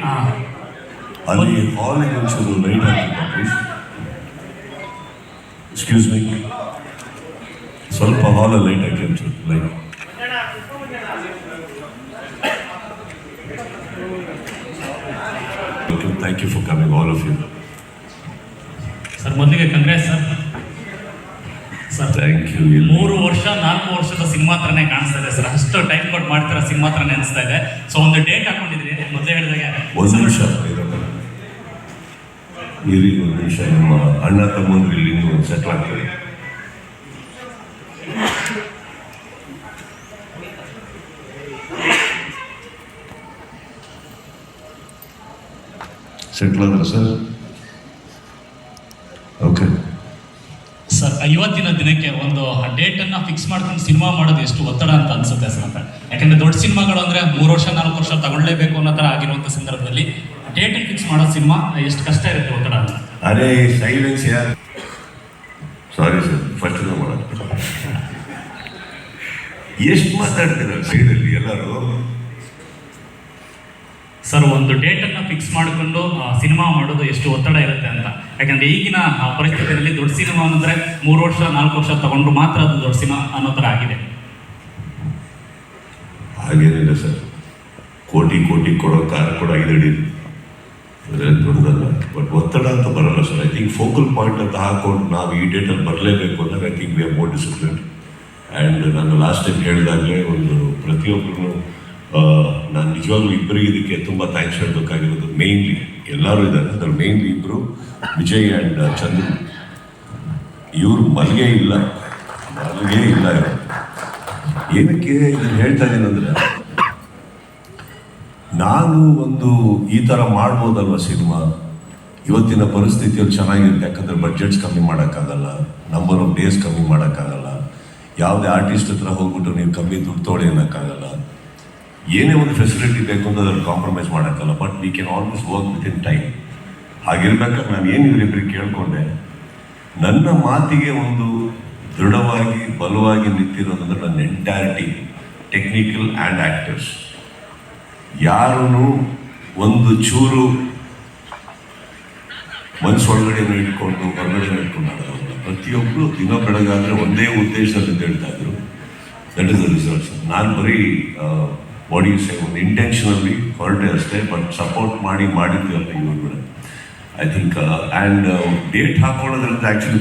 ಹಾಂ ಅಲ್ಲಿ ಹಾಲಿಗೆ ಒಂಚೂರು ಲೈಟ್ ಹಾಕಿಲ್ಲ ಪ್ಲೀಸ್ ಎಕ್ಸ್ಕ್ಯೂಸ್ ಮೀ ಸ್ವಲ್ಪ ಹಾಲಲ್ಲಿ ಲೈಟ್ ಹಾಕಿ ಒಂಚೂರು light thank you for coming all of you sir ಮೊದಲಿಗೆ congrats sir sir thank you ಮೂರು ವರ್ಷ ನಾಲ್ಕು ವರ್ಷದ ಸಿನಿಮಾ ಥರನೇ ಕಾಣಿಸ್ತಾ ಇದೆ ಸರ್ ಅಷ್ಟು ಟೈಮ್ ಕೊಟ್ಟು ಮಾಡ್ತಿರೋ ಸಿನಿಮಾ ಥರನೇ ಇದೆ. ಸೊ ಒಂದು ಡೇಟ್ ಹಾಕೊಂಡಿದ್ರಿ, ಮೊದಲೇ ಹೇಳಿದಾಗ. ಒಂದು ನಿಮಿಷ ಇರಿ ಒಂದು ನಿಮಿಷ, ನಮ್ಮ ಅಣ್ಣ ತಮ್ಮಂದ್ರೆ ಇಲ್ಲಿ ಒಂದು ಸೆಟ್ಲ್ ಆಗ್ತದೆ ಸೆಟ್ಲ್ ಆದ್ರೆ ಸರ್ ಸರ್ ಇವತ್ತಿನ ದಿನಕ್ಕೆ ಒಂದು ಡೇಟ್ ಅನ್ನ ಫಿಕ್ಸ್ ಮಾಡ್ಕೊಂಡು ಸಿನಿಮಾ ಮಾಡೋದು ಎಷ್ಟು ಒತ್ತಡ ಅಂತ ಅನ್ಸುತ್ತೆ ಸರ್ ಅಂತ. ಯಾಕಂದ್ರೆ ದೊಡ್ಡ ಸಿನಿಮಾಗಳು ಅಂದ್ರೆ ಮೂರು ವರ್ಷ, ನಾಲ್ಕು ವರ್ಷ ತಗೊಳ್ಳೇಬೇಕು ಅನ್ನೋ ತರ ಆಗಿರುವಂತ ಸಂದರ್ಭದಲ್ಲಿ ಡೇಟ್ ಫಿಕ್ಸ್ ಮಾಡೋ ಸಿನಿಮಾ ಎಷ್ಟು ಕಷ್ಟ ಇರುತ್ತೆ ಒತ್ತಡ ಅಂತ. ಅರೆ ಸೈಲೆನ್ಸ್ ಸಾರಿ ಸರ್ ಫಸ್ಟ್ ಎಷ್ಟು ಮಾತಾಡ್ತೀರ ಸೈಡಲ್ಲಿ ಎಲ್ಲರೂ? ಸರ್, ಒಂದು ಡೇಟನ್ನು ಫಿಕ್ಸ್ ಮಾಡಿಕೊಂಡು ಸಿನಿಮಾ ಮಾಡೋದು ಎಷ್ಟು ಒತ್ತಡ ಇರುತ್ತೆ ಅಂತ. ಯಾಕಂದ್ರೆ ಈಗಿನ ಪರಿಸ್ಥಿತಿಯಲ್ಲಿ ದೊಡ್ಡ ಸಿನಿಮಾ ಅಂದರೆ ಮೂರು ವರ್ಷ, ನಾಲ್ಕು ವರ್ಷ ತಗೊಂಡ್ರು ಮಾತ್ರ ಅದು ದೊಡ್ಡ ಸಿನಿಮಾ ಅನ್ನೋ ಥರ ಆಗಿದೆ. ಹಾಗೇನಿಲ್ಲ ಸರ್. ಕೋಟಿ ಕೋಟಿ ಕೊಡೋ ಕಾರ್ ಕೂಡ ಇದು ದೊಡ್ಡದಲ್ಲ. ಬಟ್ ಒತ್ತಡ ಅಂತ ಬರಲ್ಲ sir. I think focal point ಅಂತ ಹಾಕೊಂಡು ನಾವು ಈ ಡೇಟಲ್ಲಿ ಬರಲೇಬೇಕು ಅಂದಾಗ I think we are more discipline and ನಾನು ಲಾಸ್ಟ್ ಟೈಮ್ ಹೇಳಿದಾಗಲೇ ಒಂದು ಪ್ರತಿಯೊಬ್ಬರು ನಾನು ನಿಜವಾಗ್ಲೂ ಇಬ್ಬರಿಗೆ ಇದಕ್ಕೆ ತುಂಬ ಥ್ಯಾಂಕ್ಸ್ ಹೇಳಬೇಕಾಗಿರೋದು. ಮೇಯ್ನ್ಲಿ ಎಲ್ಲರೂ ಇದ್ದಾರೆ. ಅದ್ರ ಮೇನ್ಲಿ ಇಬ್ಬರು ವಿಜಯ್ ಆ್ಯಂಡ್ ಚಂದ್ರು. ಇವರು ಮಲ್ಗೆ ಇಲ್ಲ. ಮಲ್ಗೆ ಇಲ್ಲ ಇವರು. ಏನಕ್ಕೆ ಇದನ್ನು ಹೇಳ್ತಾ ಇದ್ದೀನಂದ್ರೆ ನಾನು ಒಂದು ಈ ಥರ ಮಾಡ್ಬೋದಲ್ವ ಸಿನಿಮಾ? ಇವತ್ತಿನ ಪರಿಸ್ಥಿತಿಯಲ್ಲಿ ಚೆನ್ನಾಗಿರುತ್ತೆ. ಯಾಕಂದರೆ ಬಡ್ಜೆಟ್ಸ್ ಕಮ್ಮಿ ಮಾಡೋಕ್ಕಾಗಲ್ಲ. ನಂಬರ್ ಆಫ್ ಡೇಸ್ ಕಮ್ಮಿ ಮಾಡೋಕ್ಕಾಗಲ್ಲ. ಯಾವುದೇ ಆರ್ಟಿಸ್ಟ್ ಹತ್ರ ಹೋಗ್ಬಿಟ್ಟು ನೀವು ಕಮ್ಮಿ ದುಡ್ಡು ತೊಗೊಳ್ಳಿ ಅನ್ನೋಕ್ಕಾಗಲ್ಲ. ಏನೇ ಒಂದು ಫೆಸಿಲಿಟಿ ಬೇಕು ಅಂತ ಅದ್ರಲ್ಲಿ compromise ಮಾಡೋಕ್ಕಲ್ಲ but we can always work within time ಹಾಗಿರ್ಬೇಕಾದ್ರೆ ನಾನು ಏನು ಇವರಿಬ್ಬರಿಗೆ ಕೇಳ್ಕೊಂಡೆ, ನನ್ನ ಮಾತಿಗೆ ಒಂದು ದೃಢವಾಗಿ, ಬಲವಾಗಿ ನಿಂತಿರೋದಂದ್ರೆ ನನ್ನ entire team technical and actors ಯಾರೂ ಒಂದು ಚೂರು ಮನಸ್ಸೊಳಗಡೆ ಇಟ್ಕೊಂಡು ಹೊರಗಡೆ ಇಟ್ಕೊಂಡು ಪ್ರತಿಯೊಬ್ಬರು ದಿನ ಬೆಳಗಾದರೆ ಒಂದೇ ಉದ್ದೇಶದಲ್ಲಿ ಹೇಳ್ತಾ ಇದ್ರು. ದಟ್ ಇಸ್ ದ ರಿಸಲ್ಟ್ಸ್ ನಾನು ಬರೀ ಬಾಡಿ ಸೇ ಒಂದು ಇಂಟೆನ್ಷನಲ್ಲಿ ಹೊರಟೆ ಅಷ್ಟೇ ಬಟ್ ಸಪೋರ್ಟ್ ಮಾಡಿ ಮಾಡಿದ್ವಿ ಅಂತ ಇವಾಗ ಐ ಥಿಂಕ್ ಆ್ಯಂಡ್ ಡೇಟ್ ಹಾಕೊಳ್ಳೋದ್ರಿಂದ ಆ್ಯಕ್ಚುಲಿ